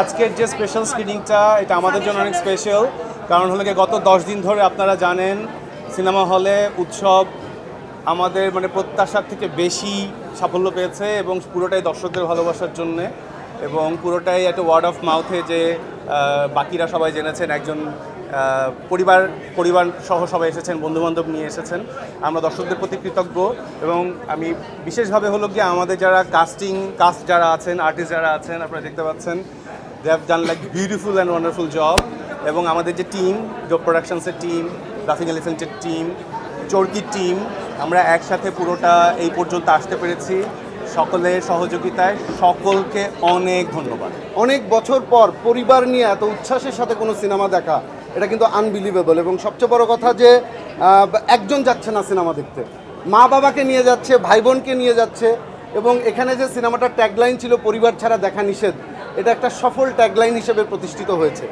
আজকের যে স্পেশাল স্ক্রিনিংটা এটা আমাদের জন্য অনেক স্পেশাল কারণ হলো গত দশ দিন ধরে আপনারা জানেন সিনেমা হলে উৎসব আমাদের মানে প্রত্যাশার থেকে বেশি সাফল্য পেয়েছে এবং পুরোটাই দর্শকদের ভালোবাসার জন্যে এবং পুরোটাই একটা ওয়ার্ড অফ মাউথে যে বাকিরা সবাই জেনেছেন, একজন পরিবার পরিবার সহ সবাই এসেছেন, বন্ধুবান্ধব নিয়ে এসেছেন। আমরা দর্শকদের প্রতি কৃতজ্ঞ এবং আমি বিশেষভাবে হলো গিয়ে আমাদের যারা কাস্টিং কাস্ট যারা আছেন আর্টিস্ট যারা আছেন, আপনারা দেখতে পাচ্ছেন they have done like beautiful and wonderful job এবং আমাদের যে টিম ডোপ প্রোডাকশনসের টিম গ্রাফিক এলিফেন্টের টিম চর্কির টিম আমরা একসাথে পুরোটা এই পর্যন্ত আসতে পেরেছি। সকলের সহযোগিতায় সকলকে অনেক ধন্যবাদ। অনেক বছর পর পরিবার নিয়ে এত উচ্ছ্বাসের সাথে কোনো সিনেমা দেখা, এটা কিন্তু আনবিলিভেবল এবং সবচেয়ে বড় কথা যে একজন যাচ্ছে না সিনেমা দেখতে। মা বাবাকে নিয়ে যাচ্ছে, ভাই বোনকে নিয়ে যাচ্ছে। এবং এখানে যে সিনেমাটার ট্যাগলাইন ছিল, পরিবার ছাড়া দেখা নিষেধ এটা একটা সফল ট্যাগলাইন হিসেবে প্রতিষ্ঠিত হয়েছে।